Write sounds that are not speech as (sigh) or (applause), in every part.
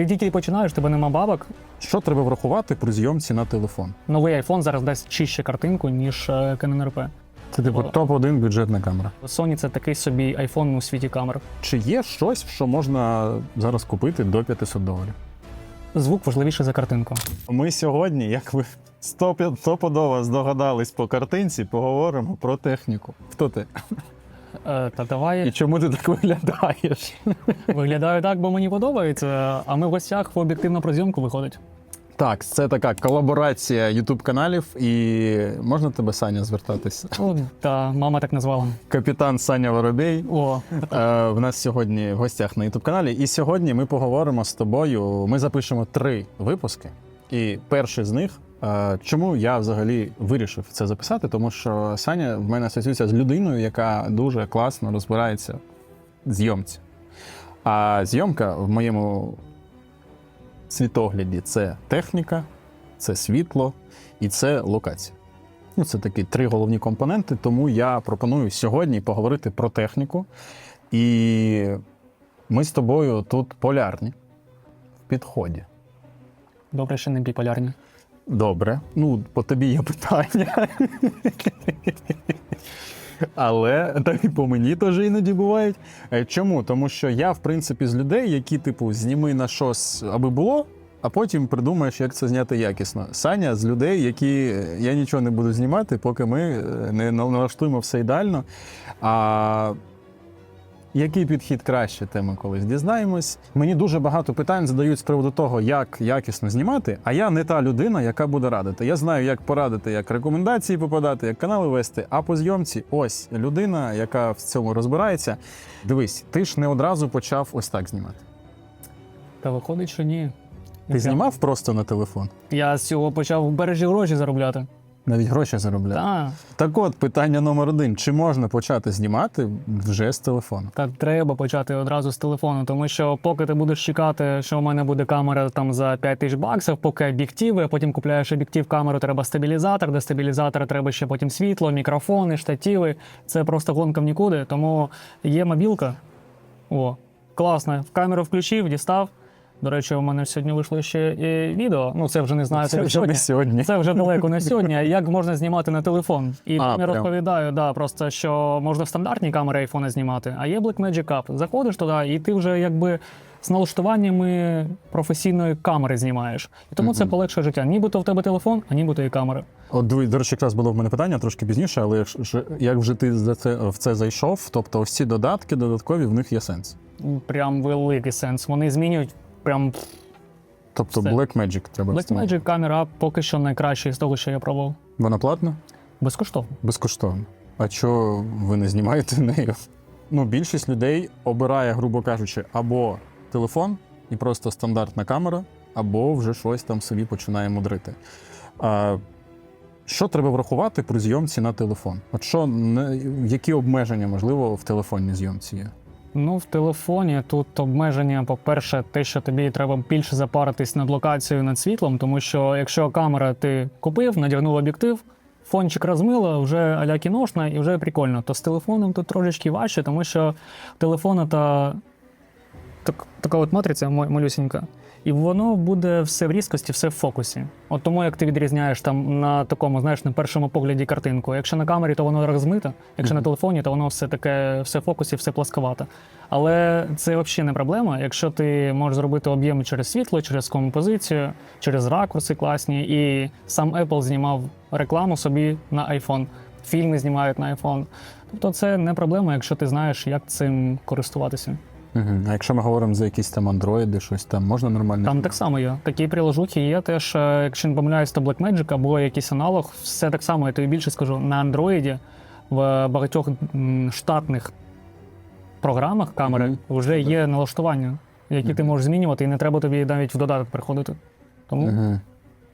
Ти тільки починаєш, тебе нема бабок. Що треба врахувати при зйомці на телефон? Новий iPhone зараз дасть чище картинку, ніж е, Canon RP. Це типу О. топ-1 бюджетна камера. Sony це такий собі iPhone у світі камер. Чи є щось, що можна зараз купити до 500 доларів? Звук важливіший за картинку. Ми сьогодні, як ви стопудово здогадались по картинці, поговоримо про техніку. Хто ти? Е, та І чому ти так виглядаєш? виглядаю так, бо мені подобається. А ми в гостях в об'єктивно про зйомку виходить. Так, це така колаборація ютуб каналів, і можна тебе Саня звертатись? Ну, та мама так назвала. Капітан Саня Воробей. О, Е, в нас сьогодні в гостях на ютуб каналі. І сьогодні ми поговоримо з тобою. Ми запишемо три випуски. І перший з них. Е, Чому я взагалі вирішив це записати? Тому що Саня в мене асоціюється з людиною, яка дуже класно розбирається в зйомці. А зйомка в моєму світогляді це техніка, це світло і це локація. Ну, це такі три головні компоненти, тому я пропоную сьогодні поговорити про техніку. І ми з тобою тут полярні в підході. добре, що не біполярні. Добре. Ну, по тобі є питання. Але та і по мені теж іноді бувають. Е, Чому? Тому що я, в принципі, з людей, які, типу, зніми на щось, аби було, а потім придумаєш, як це зняти якісно. Саня з людей, які е, я нічого не буду знімати, поки ми е, не налаштуємо все ідеально. А який підхід краще, те ми колись дізнаємось. Мені дуже багато питань задають з приводу того, як якісно знімати. А я не та людина, яка буде радити. Я знаю, як порадити, як рекомендації попадати, як канали вести. А по зйомці, ось людина, яка в цьому розбирається. Дивись, ти ж не одразу почав ось так знімати. Та виходить, що ні. Ти знімав просто на телефон, Я з цього почав в бережі гроші заробляти. Навіть гроші заробляв. Так, Так от, питання номер один: чи можна почати знімати вже з телефону? так треба почати одразу з телефону, тому що поки ти будеш чекати, що у мене буде камера там за 5 тисяч баксів, поки об'єктиви, а потім купляєш об'єктив, камеру, треба стабілізатор, до стабілізатора треба ще потім світло, мікрофони, штативи. Це просто гонка в нікуди. Тому є мобілка. О, класно. В камеру включив, дістав. До речі, у мене сьогодні вийшло ще і відео. Ну, це вже не знаю. Це вже сьогодні. не сьогодні. Це вже далеко не сьогодні. Як можна знімати на телефон? І А, я розповідаю, да, просто що можна в стандартній камері айфона знімати, а є Blackmagic App. Заходиш туди, і ти вже якби з налаштуваннями професійної камери знімаєш. І тому це полегшує життя. Нібито в тебе телефон, а нібито і камера. От до речі, якраз було в мене питання трошки пізніше, але як вже ти за це в це зайшов, тобто ось ці додатки додаткові в них є сенс. Прям великий сенс. Вони змінюють прям Тобто Все. Blackmagic треба встановити. Blackmagic камера поки що найкраща з того, що я пробував. Вона платна? Безкоштовно. Безкоштовно. А чого ви не знімаєте (laughs) нею? Ну, більшість людей обирає, грубо кажучи, або телефон і просто стандартна камера, або вже щось там собі починає мудрити. А, що треба врахувати при зйомці на телефон? От що не- які обмеження, можливо, в телефонній зйомці є? Ну, в телефоні тут обмеження, по-перше, те, що тобі треба більше запаритись над локацією над світлом, тому що якщо камера ти купив, надягнув об'єктив, фончик розмила, вже аля кіношна і вже прикольно. То з телефоном тут трошечки важче, тому що телефона та так, така от матриця малюсінька. І воно буде все в різкості, все в фокусі. От тому як ти відрізняєш там на такому, знаєш, на першому погляді картинку. Якщо на камері, то воно розмите, якщо на телефоні, то воно все таке, все в фокусі, все пласковате. Але це взагалі не проблема. Якщо ти можеш зробити об'єм через світло, через композицію, через ракурси класні, і сам Apple знімав рекламу собі на iPhone, фільми знімають на iPhone. Тобто це не проблема, якщо ти знаєш, як цим користуватися. Угу. А якщо ми говоримо за якісь там андроїди, щось там можна нормально? Там так само є. Такі приложухи є теж, е, якщо не помиляюсь, то Blackmagic або якийсь аналог. Все так само, я тобі більше скажу, на Android в багатьох штатних програмах камери Мгм. вже є налаштування, які ти можеш змінювати, і не треба тобі навіть в додаток приходити. Тому Угу.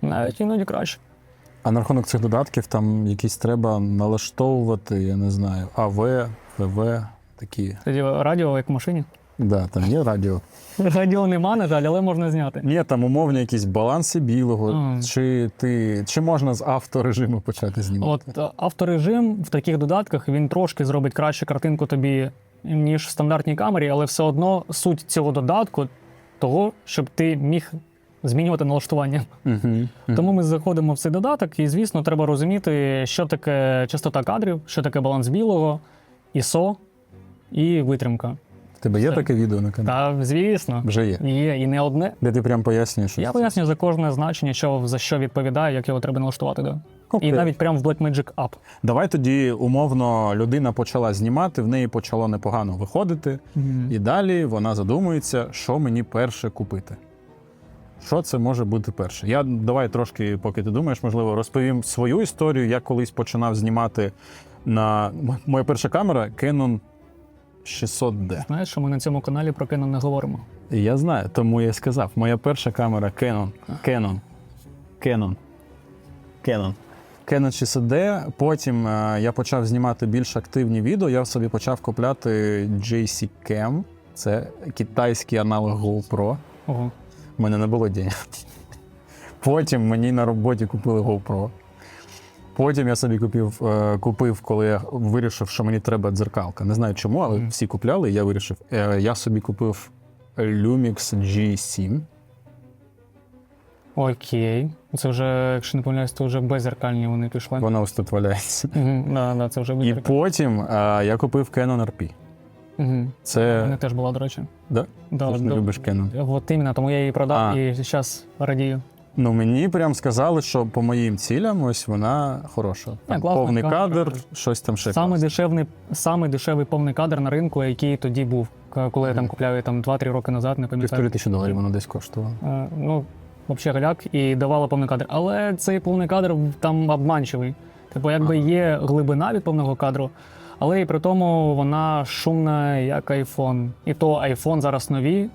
навіть іноді краще. А на рахунок цих додатків там якісь треба налаштовувати, я не знаю, АВ, ФВ, такі. Тоді радіо, як в машині. Да, там є радіо. Радіо нема, на жаль, але можна зняти. Є там умовні якісь баланси білого, чи ти чи можна з авторежиму почати знімати? От е, авторежим в таких додатках він трошки зробить краще картинку тобі, ніж в стандартній камері, але все одно суть цього додатку того, щоб ти міг змінювати налаштування. Угу. Тому ми заходимо в цей додаток, і, звісно, треба розуміти, що таке частота кадрів, що таке баланс білого, ISO і витримка. Тебе є таке відео на каналі? Та, звісно, Вже є. є і не одне. Де ти прям пояснюєш? що Я пояснюю за кожне значення, що за що відповідає, як його треба налаштувати. Да. Окей. І навіть прямо в Blackmagic App. Давай тоді умовно людина почала знімати, в неї почало непогано виходити, і далі вона задумується, що мені перше купити. Що це може бути перше? Я давай трошки, поки ти думаєш, можливо, розповім свою історію. Я колись починав знімати на моя перша камера Canon 600D. Знаєш, що ми на цьому каналі про Canon не говоримо. Я знаю, тому я сказав. Моя перша камера Canon. Canon. Canon. Canon. Canon 600D. Потім е, я почав знімати більш активні відео. Я собі почав купляти JC Cam. Це китайський аналог GoPro. Ого. У мене не було денег. Потім мені на роботі купили GoPro. Потім я собі купив, е, купив, коли я вирішив, що мені треба дзеркалка. Не знаю чому, але всі купляли, і я вирішив. Е, Я собі купив Lumix G7. Окей. Це вже, якщо не помиляюсь, то вже беззеркальні вони пішли. Вона ось тут валяється. Угу, да, да, це вже І потім е, я купив Canon RP. Угу. Це. Вона теж була, до речі. Да? Да, Ти ж не любиш Canon. От іменно, тому я її продав А. і зараз радію. Ну мені прям сказали, що по моїм цілям ось вона хороша. Там класна повний камера. кадр, щось там ще. Самий дешевний, самий дешевий повний кадр на ринку, який тоді був, коли я там купляв там 2-3 роки назад, не Півтори пам'ятаю. тисячі доларів воно десь коштувало. Е, Ну, взагалі галяк, і давала повний кадр. Але цей повний кадр там обманчивий. Типу, якби є глибина від повного кадру, але і при тому вона шумна, як iPhone. І то iPhone зараз нові,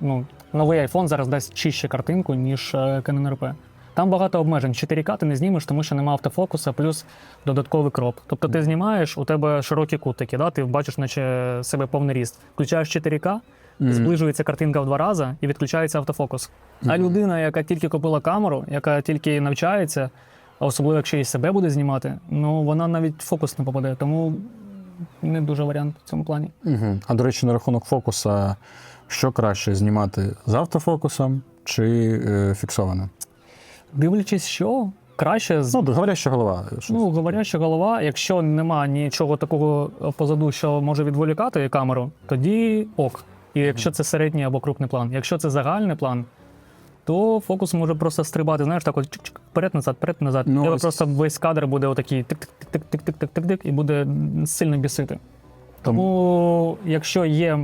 ну, новий iPhone зараз дасть чище картинку, ніж е, Canon RP. Там багато обмежень. 4К ти не знімеш, тому що немає автофокуса, плюс додатковий кроп. Тобто ти знімаєш, у тебе широкі кутики, да? ти бачиш, наче себе повний ріст. Включаєш 4К, Мгм. зближується картинка в два рази і відключається автофокус. А людина, яка тільки купила камеру, яка тільки навчається, а особливо якщо і себе буде знімати, ну вона навіть фокус не попаде. Тому не дуже варіант в цьому плані. А до речі, на рахунок фокуса, що краще знімати з автофокусом чи е, фіксовано? Дивлячись, що краще з Ну, говоряща голова. щось. Ну, говоряща голова, якщо нема нічого такого позаду, що може відволікати камеру, тоді ок. І якщо це середній або крупний план. Якщо це загальний план, то фокус може просто стрибати, знаєш, так от чик-чик, вперед-назад, вперед-назад. Ну, Ну, Тебе ось- просто весь кадр буде отакий тик-тик-тик-тик-тик-тик-тик і буде сильно бісити. Тому, якщо є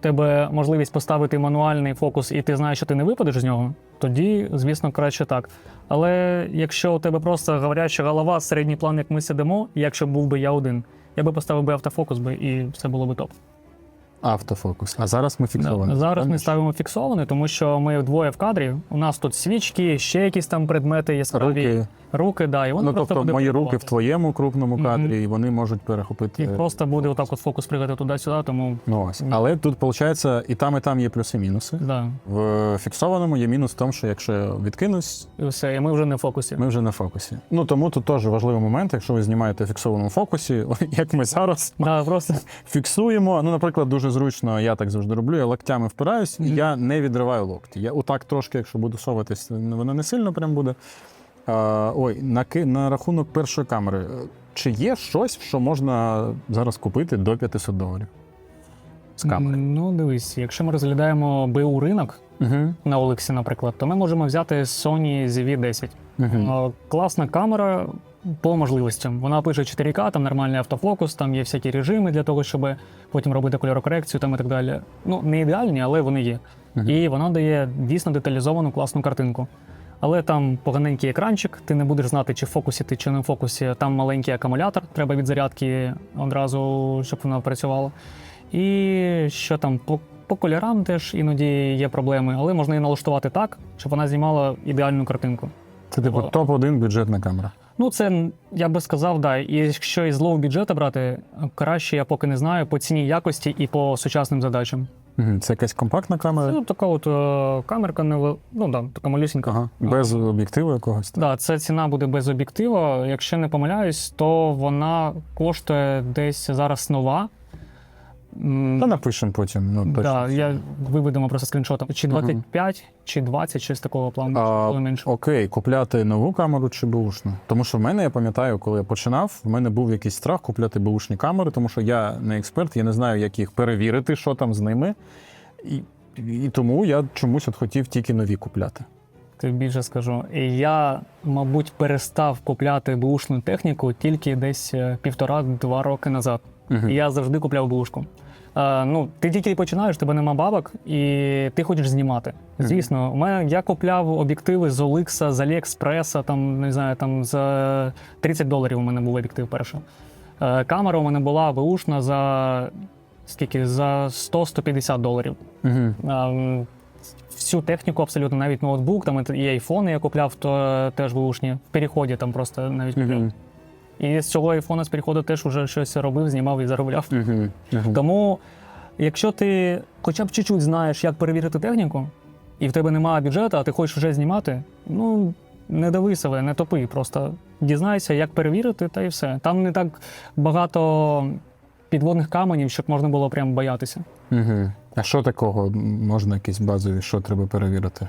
тебе можливість поставити мануальний фокус, і ти знаєш, що ти не випадеш з нього, тоді, звісно, краще так. Але якщо у тебе просто говоряча голова, середній план, як ми сидимо, якщо був би я один, я би поставив би автофокус би і все було би топ. Автофокус. А зараз ми фіксовані. Да. Зараз ми ставимо фіксований, тому що ми вдвоє в кадрі. У нас тут свічки, ще якісь там предмети яскраві. Руки. Руки, да, і воно Ну, просто тобто буде мої руки в твоєму крупному кадрі, і вони можуть перехопити. І просто буде отак от фокус пригати туди-сюди, тому Ну, ось. Але тут, виходить, і там, і там є плюси-мінуси. да, В фіксованому є мінус в тому, що якщо я відкинусь, і все, і ми вже не в фокусі. ми вже на фокусі. Ну тому тут теж важливий момент, якщо ви знімаєте в фіксованому фокусі, (laughs) як ми зараз (laughs) Да, просто (laughs) фіксуємо. Ну, наприклад, дуже зручно, я так завжди роблю. Я локтями впираюсь, і я не відриваю локті. Я отак трошки, якщо буду соватись, воно не сильно прям буде. Ой, на, ки- на рахунок першої камери. Чи є щось, що можна зараз купити до 500 доларів? З камери. Ну, дивись, якщо ми розглядаємо БУ ринок Угу. на Олексі, наприклад, то ми можемо взяти Sony ZV-10. Угу. Е, Класна камера по можливостям. Вона пише 4К, там нормальний автофокус, там є всякі режими для того, щоб потім робити кольорокорекцію там і так далі. Ну, не ідеальні, але вони є. Мгм. І вона дає дійсно деталізовану класну картинку. Але там поганенький екранчик, ти не будеш знати, чи в фокусі ти, чи не в фокусі. Там маленький акумулятор, треба від зарядки одразу, щоб вона працювала. І що там по, по кольорам теж іноді є проблеми, але можна її налаштувати так, щоб вона знімала ідеальну картинку. Це типу О. топ-1 бюджетна камера. Ну, це я би сказав, да. І якщо із лоу бюджету брати, краще я поки не знаю по ціні якості і по сучасним задачам. Це якась компактна камера. Ну, така от е, камерка невел... ну да, така малюсінька. Ага. Без об'єктиву якогось. Да, це ціна буде без об'єктива. Якщо не помиляюсь, то вона коштує десь зараз нова. Та напишемо потім. Ну, точно. Да, я виведемо просто скріншотом. Чи 25, чи 20, щось такого плану. А, коли менше. Окей, купляти нову камеру чи бушну? Тому що в мене, я пам'ятаю, коли я починав, в мене був якийсь страх купляти бушні камери, тому що я не експерт, я не знаю, як їх перевірити, що там з ними. І, і тому я чомусь от хотів тільки нові купляти. Ти більше скажу. І я, мабуть, перестав купляти бушну техніку тільки десь е, півтора-два роки назад. Мгм. І я завжди купляв бушку. Е, ну, ти тільки починаєш, тебе нема бабок, і ти хочеш знімати. Звісно, у мене я купляв об'єктиви з Оликса, з Аліекспреса, там не знаю, там за 30 доларів у мене був об'єктив перший. Е, камера у мене була бушна за скільки? За 100-150 доларів. Угу. Всю техніку абсолютно, навіть ноутбук, там і айфони я купляв, то теж бушні. В переході там просто навіть купляв. Угу. І з цього айфона з переходу теж уже щось робив, знімав і заробляв. Угу. Угу. Тому, якщо ти хоча б чуть-чуть знаєш, як перевірити техніку, і в тебе немає бюджету, а ти хочеш вже знімати, ну не дави себе, не топи. Просто дізнайся, як перевірити, та і все. Там не так багато підводних каменів, щоб можна було прям боятися. Угу. А що такого? Можна якісь базові, що треба перевірити?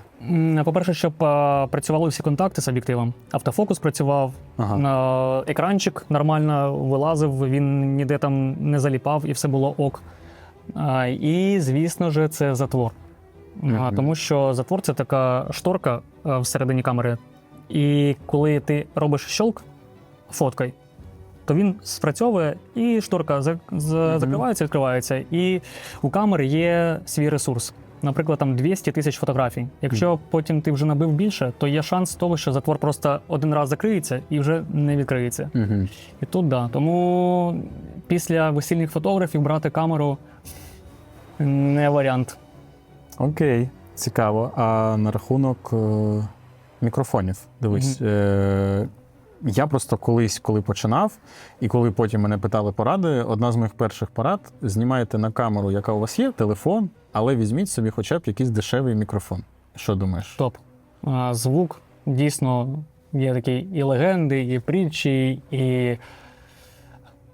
По-перше, щоб працювали всі контакти з об'єктивом. Автофокус працював, Ага. екранчик нормально вилазив, він ніде там не заліпав і все було ок. І, звісно ж, це затвор. А, Мгм. тому що затвор це така шторка всередині камери. І коли ти робиш щелк фоткой, то він спрацьовує, і шторка за- за- закривається, відкривається. І у камери є свій ресурс. Наприклад, там 200 тисяч фотографій. Якщо потім ти вже набив більше, то є шанс того, що затвор просто один раз закриється і вже не відкриється. Угу. І тут да. Тому після весільних фотографів брати камеру не варіант. Окей, цікаво. А на рахунок е, мікрофонів, дивись. Е, я просто колись, коли починав, і коли потім мене питали поради, одна з моїх перших порад: знімайте на камеру, яка у вас є, телефон, але візьміть собі хоча б якийсь дешевий мікрофон. Що думаєш? Топ. А, звук дійсно є такі і легенди, і притчі, і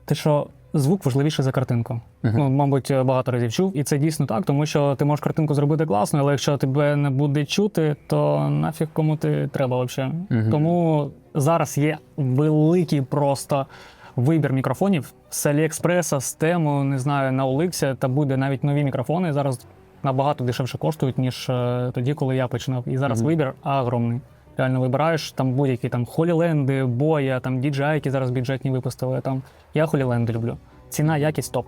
те, що звук важливіше за картинку. Мгм. Ну, мабуть, багато разів чув, і це дійсно так, тому що ти можеш картинку зробити класно, але якщо тебе не буде чути, то нафіг кому ти треба взагалі. Мгм. Тому зараз є великий просто вибір мікрофонів з Аліекспреса, з Тему, не знаю, на Оликсі, та буде навіть нові мікрофони зараз набагато дешевше коштують, ніж е, тоді, коли я починав. І зараз Мгм. вибір огромний. Реально вибираєш там будь-які там холіленди, боя, там DJI, які зараз бюджетні випустили. Там я холіленди люблю. Ціна, якість топ.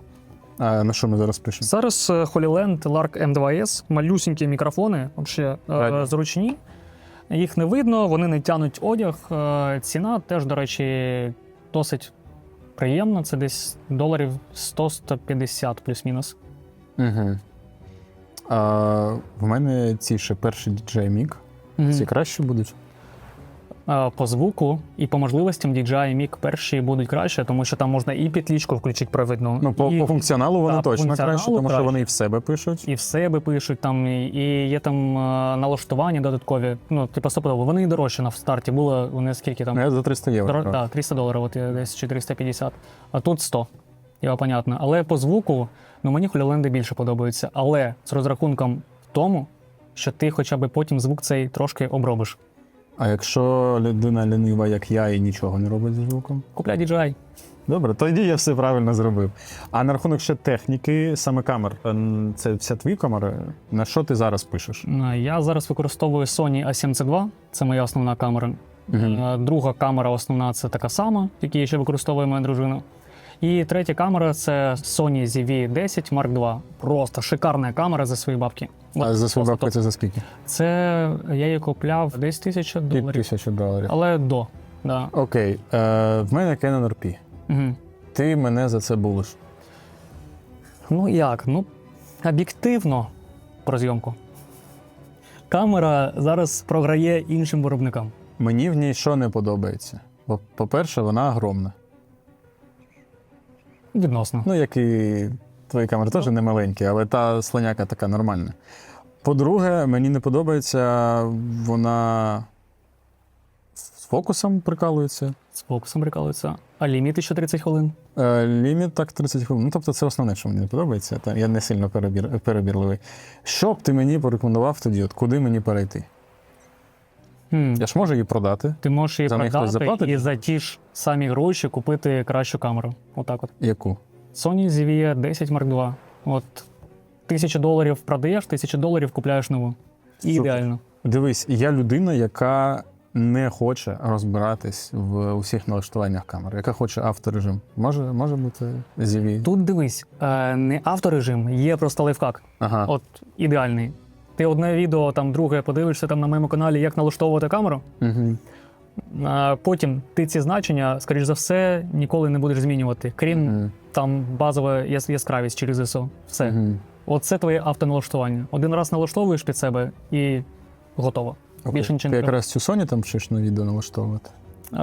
А на що ми зараз пишемо? Зараз е, Holyland Lark M2S, малюсінькі мікрофони, взагалі е, зручні. Їх не видно, вони не тянуть одяг. Е, Ціна теж, до речі, досить приємна. Це десь доларів 100-150 плюс-мінус. Угу. А, в мене ці ще перші DJ Mic. Угу. Ці краще будуть. Е, По звуку і по можливостям DJI Mic перші будуть краще, тому що там можна і петлічку включити провидну, Ну, по, і, по функціоналу вони по точно функціоналу краще, тому що вони і в себе пишуть. і в себе пишуть, там, і, і є там е, налаштування додаткові. Ну, типу, стопудово. Вони і дорожчі на старті були, вони скільки там. Ну, я за 300 євро. Так, 300 доларів, от десь чи 350. А тут 100. Його понятно. Але по звуку, ну мені холіленди більше подобаються. Але з розрахунком в тому, що ти хоча б потім звук цей трошки обробиш. А якщо людина лінива, як я, і нічого не робить зі звуком? Купляй DJI. Добре, тоді я все правильно зробив. А на рахунок ще техніки, саме камер, ем, це вся твої камери. На що ти зараз пишеш? Е, Я зараз використовую Sony A7C2, це моя основна камера. Е, Друга камера основна це така сама, яку ще використовує моя дружина. І третя камера це Sony ZV-10 Mark II. Просто шикарна камера за свої бабки. А за свою це за скільки? Це я її купляв десь тисяча Під доларів. тисячу доларів. Але до. Да. Окей, е, в мене Canon RP. Угу. Ти мене за це булиш. Ну як? Ну, об'єктивно про зйомку. Камера зараз програє іншим виробникам. Мені в ній що не подобається. Бо, по-перше, вона огромна. Відносно. Ну, як і твої камери теж не маленькі, але та слоняка така нормальна. По-друге, мені не подобається вона з фокусом прикалується. З фокусом прикалується. А ліміт ще 30 хвилин. Е, Ліміт так 30 хвилин. Ну, тобто це основне, що мені не подобається. Та я не сильно перебір, перебірливий. Що б ти мені порекомендував тоді? От куди мені перейти? Хм. Я ж можу її продати. Ти можеш її За неї хтось продати заплатить? і за ті ж самі гроші купити кращу камеру. Отак от. Яку? Sony ZV-E 10 Mark II. От тисячу доларів продаєш, тисячу доларів купляєш нову. І Супер. ідеально. Дивись, я людина, яка не хоче розбиратись в усіх налаштуваннях камери, яка хоче авторежим. Може, може бути ZV? Тут дивись, е, не авторежим, є просто лайфхак. Ага. От ідеальний. Ти одне відео, там друге подивишся там на моєму каналі, як налаштовувати камеру. Угу. Потім ти ці значення, скоріш за все, ніколи не будеш змінювати, крім Угу. там базова яс- яскравість через ISO. Все. Угу. От це твоє автоналаштування. Один раз налаштовуєш під себе і готово. Більше нічого Ти не якраз цю Sony там вчиш на відео налаштовувати. Е,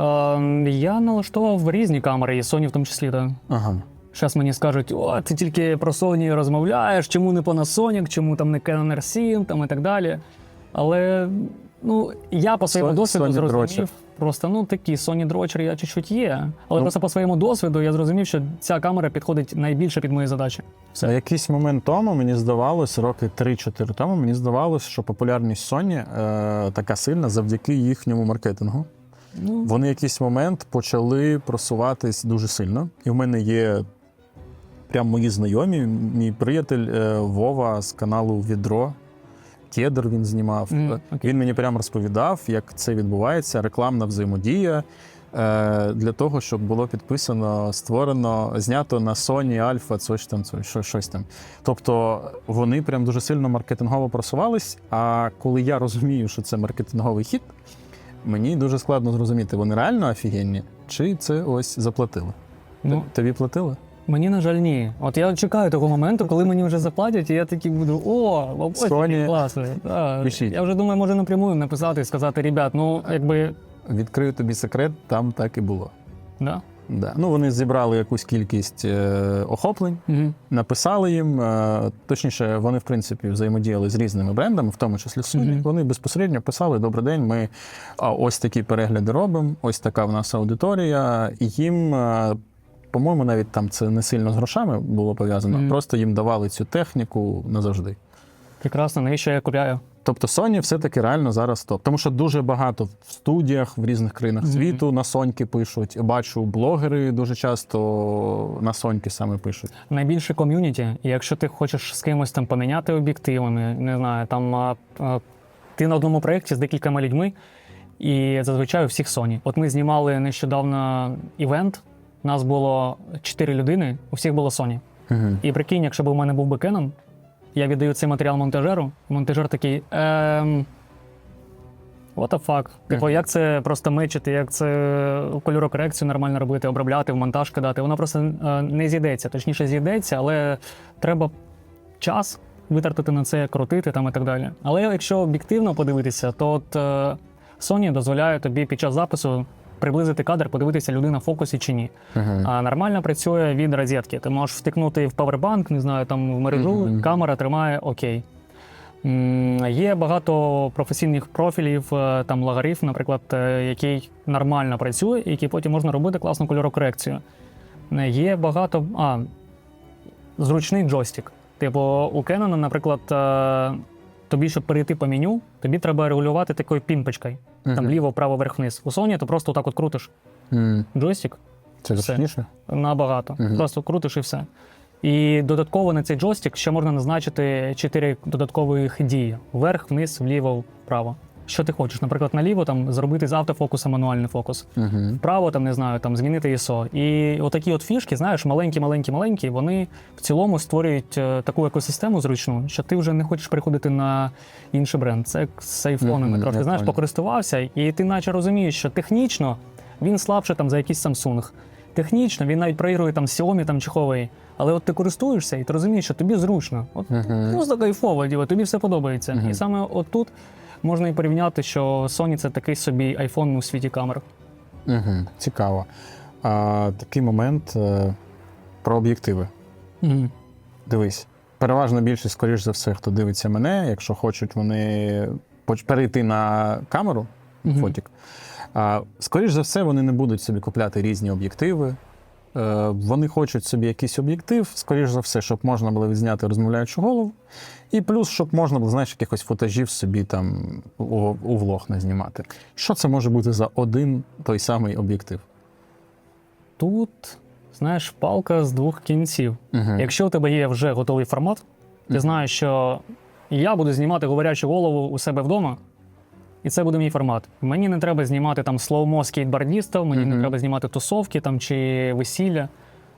я налаштував різні камери, і Sony в тому числі. Так. Ага. Зараз мені скажуть, о, ти тільки про Sony розмовляєш, чому не Panasonic, чому там не Canon R7 там і так далі. Але ну, я по своєму Со- досвіду Sony зрозумів, дрочер. просто ну такі Sony дрочер я чуть-чуть є. Але Ну. просто по своєму досвіду я зрозумів, що ця камера підходить найбільше під мої задачі. Все. На якийсь момент тому мені здавалось, роки 3-4 тому, мені здавалось, що популярність Sony е, така сильна завдяки їхньому маркетингу. Ну, Вони в якийсь момент почали просуватись дуже сильно. І в мене є прям мої знайомі, мій приятель е, Вова з каналу Відро. Кедр він знімав. Мгм, Е, окей. Він мені прямо розповідав, як це відбувається, рекламна взаємодія. е, Для того, щоб було підписано, створено, знято на Sony Alpha, щось там, це- що- щось там. Тобто вони прям дуже сильно маркетингово просувались. А коли я розумію, що це маркетинговий хід, мені дуже складно зрозуміти, вони реально офігенні, чи це ось заплатили. ну, Тобі платили? Мені, на жаль, ні. От я чекаю того моменту, коли мені вже заплатять, і я такий буду: о, Sony, такий класний. Да. пишіть. Я вже думаю, може напрямую написати і сказати, ребят, ну якби. Відкрию тобі секрет, там так і було. Да. Да. Ну, вони зібрали якусь кількість е, охоплень, Угу. написали їм. Е, точніше, вони, в принципі, взаємодіяли з різними брендами, в тому числі Sony. Мгм. Вони безпосередньо писали: Добрий день, ми а, ось такі перегляди робимо, ось така в нас аудиторія. І їм, е, по-моєму, навіть там це не сильно з грошами було пов'язано, Мгм. просто їм давали цю техніку назавжди. Прекрасно, навіщо я купляю? Тобто Sony все-таки реально зараз топ. Тому що дуже багато в студіях в різних країнах світу на Соньки пишуть. Бачу, блогери дуже часто на Соньки саме пишуть. найбільше ком'юніті, і якщо ти хочеш з кимось там поміняти об'єктивами, не знаю, там а, а, ти на одному проєкті з декількома людьми, і зазвичай у всіх Sony. От ми знімали нещодавно івент. Нас було чотири людини, у всіх було Sony. Угу. І прикинь, якщо б у мене був би Canon, я віддаю цей матеріал монтажеру, і монтажер такий. Ем... What the fuck? Типу, як це просто мечити, як це кольорокорекцію нормально робити, обробляти, в монтаж кидати. Воно просто е, не зійдеться. Точніше, зійдеться, але треба час витратити на це, крутити там і так далі. Але якщо об'єктивно подивитися, то от е, Sony дозволяє тобі під час запису приблизити кадр, подивитися, людина в фокусі чи ні. Угу. А нормально працює від розетки. Ти можеш втикнути в павербанк, не знаю, там в мережу, Мгм. камера тримає окей. Є багато професійних профілів, е, там логарифм, наприклад, е, який нормально працює, і який потім можна робити класну кольорокорекцію. Е, Є багато. А, зручний джойстик. Типу, у Canon, наприклад, тобі, щоб перейти по меню, тобі треба регулювати такою пімпочкою. Там Мгм. ліво, право, вверх, вниз. У Sony ти просто отак от крутиш джойстик, Це Все. зручніше? Набагато. Мгм. Просто крутиш і все. І додатково на цей джойстик ще можна назначити чотири додаткових дії: вверх, вниз, вліво, вправо. Що ти хочеш? Наприклад, наліво там зробити з автофокуса мануальний фокус. Угу. Вправо там не знаю, там змінити ISO. І отакі от фішки, знаєш, маленькі, маленькі, маленькі, вони в цілому створюють е, таку екосистему зручну, що ти вже не хочеш переходити на інший бренд. Це як з айфонами. Мгм, Трохи я знаєш, понял. покористувався, і ти наче розумієш, що технічно він слабше там за якийсь Samsung. Технічно він навіть проігрує там Xiaomi там чи Huawei. Але от ти користуєшся і ти розумієш, що тобі зручно. От Угу. просто кайфово, діло, тобі все подобається. Мгм. І саме отут можна і порівняти, що Sony це такий собі iPhone у світі камер. Угу. Цікаво. А, такий момент е, про об'єктиви. Угу. Дивись, переважна більшість, скоріш за все, хто дивиться мене, якщо хочуть вони перейти на камеру, Мгм. фотік, А скоріш за все, вони не будуть собі купляти різні об'єктиви. Е, Вони хочуть собі якийсь об'єктив, скоріш за все, щоб можна було відзняти розмовляючу голову. І плюс, щоб можна було, знаєш, якихось фотажів собі там у, у влог не знімати. Що це може бути за один той самий об'єктив? Тут, знаєш, палка з двох кінців. Угу. Якщо у тебе є вже готовий формат, ти знаєш, що я буду знімати говорячу голову у себе вдома, і це буде мій формат. Мені не треба знімати там слоумо скейтбордістів, мені не треба знімати тусовки там чи весілля.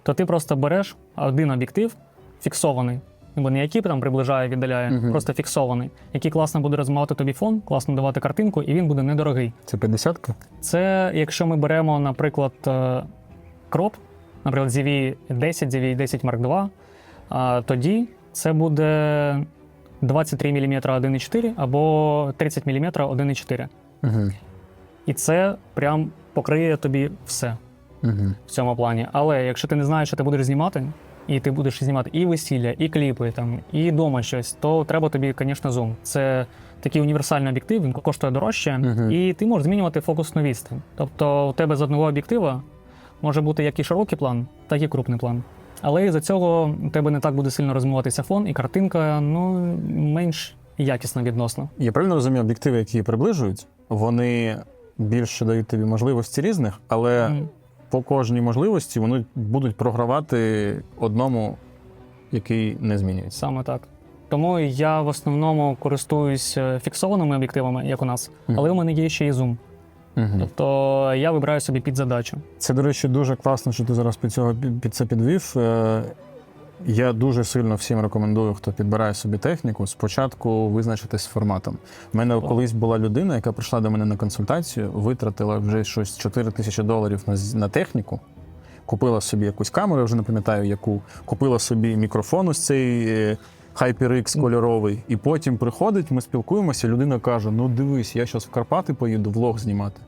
То ти просто береш один об'єктив фіксований. Бо не який там приближає, віддаляє, Мгм. просто фіксований, який класно буде розмивати тобі фон, класно давати картинку, і він буде недорогий. Це 50-ка? Це якщо ми беремо, наприклад, е, кроп, наприклад, ZV-10, ZV-10 Mark II, тоді це буде 23 мм 1,4 або 30 мм 1,4. Угу. І це прям покриє тобі все Угу. в цьому плані. Але якщо ти не знаєш, що ти будеш знімати, і ти будеш знімати і весілля, і кліпи, там, і дома щось, то треба тобі, звісно, зум. Це такий універсальний об'єктив, він коштує дорожче, Мгм. і ти можеш змінювати фокусну відстань. Тобто у тебе з одного об'єктива може бути як і широкий план, так і крупний план. Але із-за цього у тебе не так буде сильно розмиватися фон, і картинка ну, менш якісна відносно. Я правильно розумію, об'єктиви, які приближують, вони більше дають тобі можливості різних, але Мгм. по кожній можливості вони будуть програвати одному, який не змінюється. Саме так. Тому я в основному користуюсь е, фіксованими об'єктивами, як у нас, Мгм. але у мене є ще і зум. Угу. Тобто я вибираю собі під задачу. Це, до речі, дуже класно, що ти зараз під, цього, під це підвів. Е, Я дуже сильно всім рекомендую, хто підбирає собі техніку, спочатку визначитись з форматом. У мене Так. колись була людина, яка прийшла до мене на консультацію, витратила вже щось 4 тисячі доларів на, на техніку. Купила собі якусь камеру, я вже не пам'ятаю яку. Купила собі мікрофон ось цей е, HyperX кольоровий. І потім приходить, ми спілкуємося, людина каже: Ну дивись, я зараз в Карпати поїду влог знімати.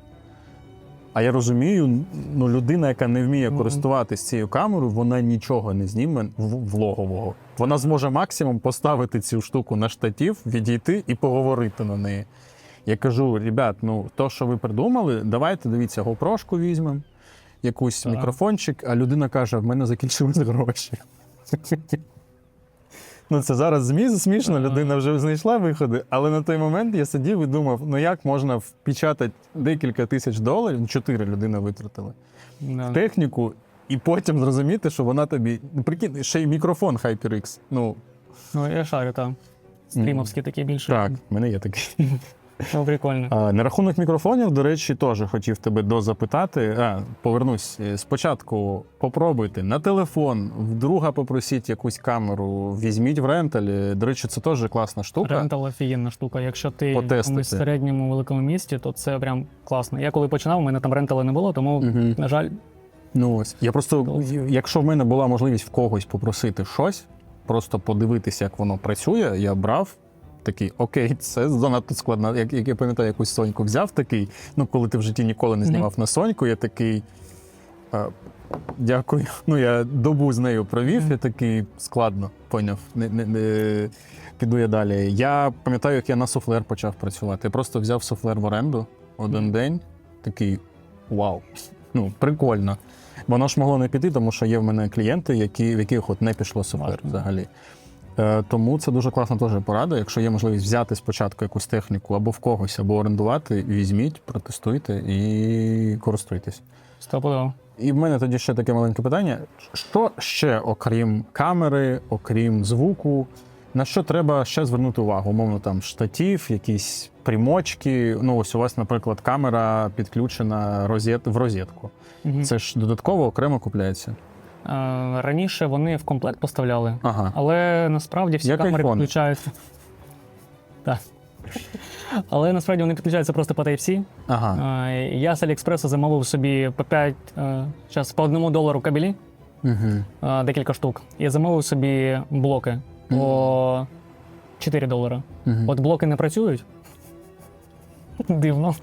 А я розумію, ну людина, яка не вміє користуватись цією камерою, вона нічого не зніме влогового. Вона зможе максимум поставити цю штуку на штатів, відійти і поговорити на неї. Я кажу: ребят, ну то, що ви придумали, давайте дивіться, GoPro-шку візьмемо, якусь Так. мікрофончик, а людина каже: в мене закінчились гроші. (laughs) Ну, це зараз змі- смішно, людина вже знайшла виходи, але на той момент я сидів і думав, ну як можна впечатати декілька тисяч доларів, ну, чотири людини витратили, в техніку, і потім зрозуміти, що вона тобі. Ну, прикинь, ще й мікрофон HyperX. Ну, Ну, я шарю там. Стрімовський такий більше. так, в мене є такий. (laughs) Ну, прикольно. А, на рахунок мікрофонів, до речі, теж хотів тебе дозапитати. А, повернусь. Е, Спочатку попробуйте на телефон, вдруга попросіть якусь камеру, візьміть в ренталі. До речі, це теж класна штука. Рентал офігенна штука. Якщо ти в якомусь середньому великому місті, то це прям класно. Я коли починав, у мене там рентала не було, тому, Мгм. на жаль, Ну ось. Я просто, якщо в мене була можливість в когось попросити щось, просто подивитися, як воно працює, я брав. Такий, окей, це занадто складно. Як, як я пам'ятаю, якусь соньку взяв такий. Ну, коли ти в житті ніколи не знімав на соньку, я такий. А, дякую. (laughs) Ну, я добу з нею провів, Мгм. я такий складно, поняв. Не, не, не, піду я далі. Я пам'ятаю, як я на суфлер почав працювати. Я просто взяв суфлер в оренду один Мгм. день, такий вау. Ну, прикольно. Воно ж могло не піти, тому що є в мене клієнти, які, в яких от не пішло суфлер взагалі. Е, тому це дуже класна теж порада. Якщо є можливість взяти спочатку якусь техніку або в когось, або орендувати, візьміть, протестуйте і користуйтесь. стопудово. І в мене тоді ще таке маленьке питання: що ще, окрім камери, окрім звуку, на що треба ще звернути увагу? Умовно, там штатів, якісь примочки. Ну, ось у вас, наприклад, камера підключена розет... в розетку. Мгм. Це ж додатково окремо купляється. Е, Раніше вони в комплект поставляли, Ага. але насправді всі Як камери iPhone. підключаються. Так. Але насправді вони підключаються просто по Type-C. Ага. Е, Я з Аліекспресу замовив собі по 5, зараз по одному долару кабелі, Угу. е, декілька штук. І замовив собі блоки по 4 долари. Угу. От блоки не працюють. Дивно.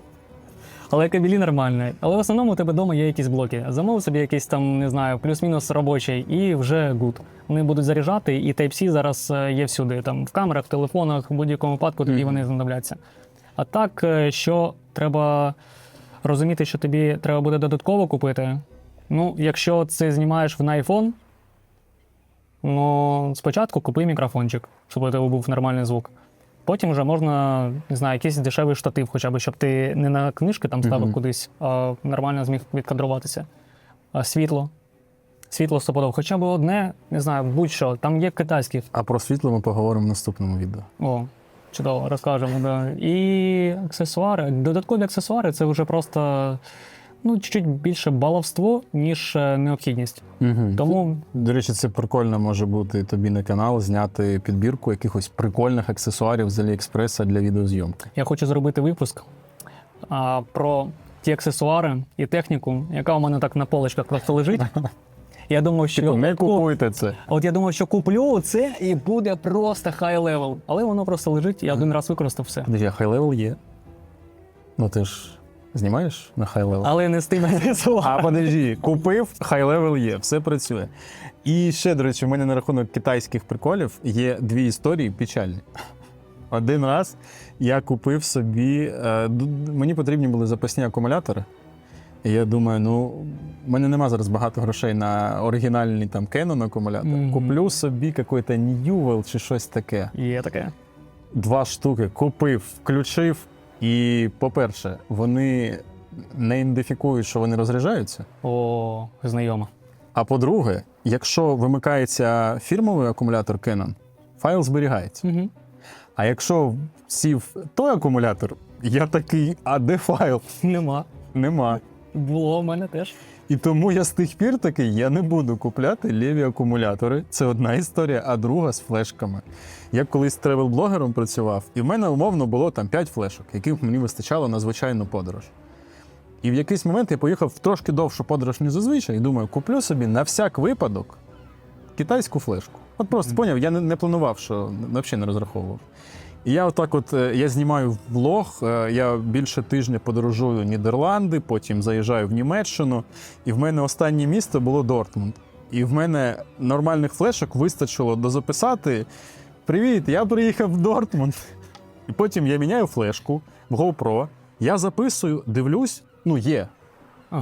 Але кабелі нормальні. Але в основному у тебе вдома є якісь блоки. Замовив собі якийсь там, не знаю, плюс-мінус робочий, і вже good. Вони будуть заряджати, і Type-C зараз е, є всюди. Там в камерах, в телефонах, в будь-якому випадку тоді вони знадобляться. А так, е, що треба розуміти, що тобі треба буде додатково купити. Ну, якщо це знімаєш на iPhone, ну спочатку купи мікрофончик, щоб у тебе був нормальний звук. Потім вже можна, не знаю, якийсь дешевий штатив, хоча б, щоб ти не на книжки там ставив Мгм. кудись, а нормально зміг відкадруватися. А світло. Світло стопудово. Хоча б одне, не знаю, будь-що, там є китайські. А про світло ми поговоримо в наступному відео. О, чудово, розкажемо. Да. І аксесуари. Додаткові аксесуари це вже просто ну, чуть-чуть більше баловство, ніж е, необхідність. Угу. Тому До речі, це прикольно може бути тобі на канал зняти підбірку якихось прикольних аксесуарів з Аліекспреса для відеозйомки. я хочу зробити випуск а, про ті аксесуари і техніку, яка у мене так на полочках просто лежить. (laughs) Я думав, що Типу, не ку- купуйте це. От я думав, що куплю це і буде просто хай левел. Але воно просто лежить, я один раз використав все. Подожди, а хай левел є. Ну ти ж знімаєш на хай левел? Але не з тим аксесуаром. А подожди, купив, хай левел є, все працює. І ще, до речі, у мене на рахунок китайських приколів є дві історії печальні. Один раз я купив собі. е, мені потрібні були запасні акумулятори. І я думаю, ну, в мене нема зараз багато грошей на оригінальний там Canon акумулятор. Мгм. Куплю собі якийсь Newell чи щось таке. Є таке. Два штуки купив, включив. І, по-перше, вони не ідентифікують, що вони розряджаються. О, знайомо. А по-друге, якщо вимикається фірмовий акумулятор Canon, файл зберігається. Угу. А якщо сів той акумулятор, я такий, а де файл? Нема. Нема. Було в мене теж. І тому я з тих пір такий, я не буду купляти ліві акумулятори. Це одна історія, а друга з флешками. Я колись тревел-блогером працював, і в мене умовно було там 5 флешок, яких мені вистачало на звичайну подорож. І в якийсь момент я поїхав в трошки довшу подорож, ніж зазвичай, і думаю, куплю собі на всяк випадок китайську флешку. От просто поняв, я не, не планував, що взагалі не розраховував. І я отак, от е, я знімаю влог. е, Я більше тижня подорожую в Нідерланди, потім заїжджаю в Німеччину. І в мене останнє місто було Дортмунд. І в мене нормальних флешок вистачило дозаписати. Привіт, я приїхав в Дортмунд. І потім я міняю флешку в GoPro, я записую, дивлюсь, ну є.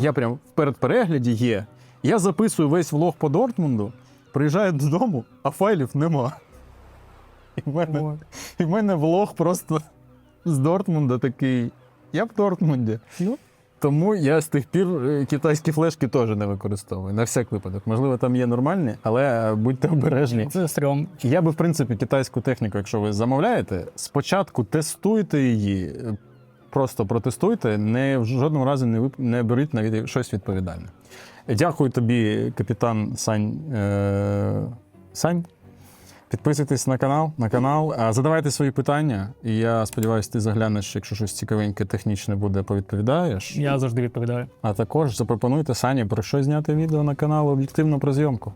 Я прям в передперегляді є. Я записую весь влог по Дортмунду, приїжджаю додому, а файлів нема. І в мене, О, і в мене влог просто з Дортмунда такий. Я в Дортмунді. Ну, Тому я з тих пір е, китайські флешки теж не використовую. На всяк випадок. Можливо, там є нормальні, але е, будьте обережні. це стрьом. Я би, в принципі, китайську техніку, якщо ви замовляєте, спочатку тестуйте її, просто протестуйте, не в жодному разі не, вип- не беріть на від... щось відповідальне. Дякую тобі, капітан Сань. Е... Сань. Підписуйтесь на канал, на канал, задавайте свої питання. І я сподіваюся, ти заглянеш, якщо щось цікавеньке технічне буде, повідповідаєш. Я завжди відповідаю. А також запропонуйте Сані про що зняти відео на канал об'єктивно про зйомку.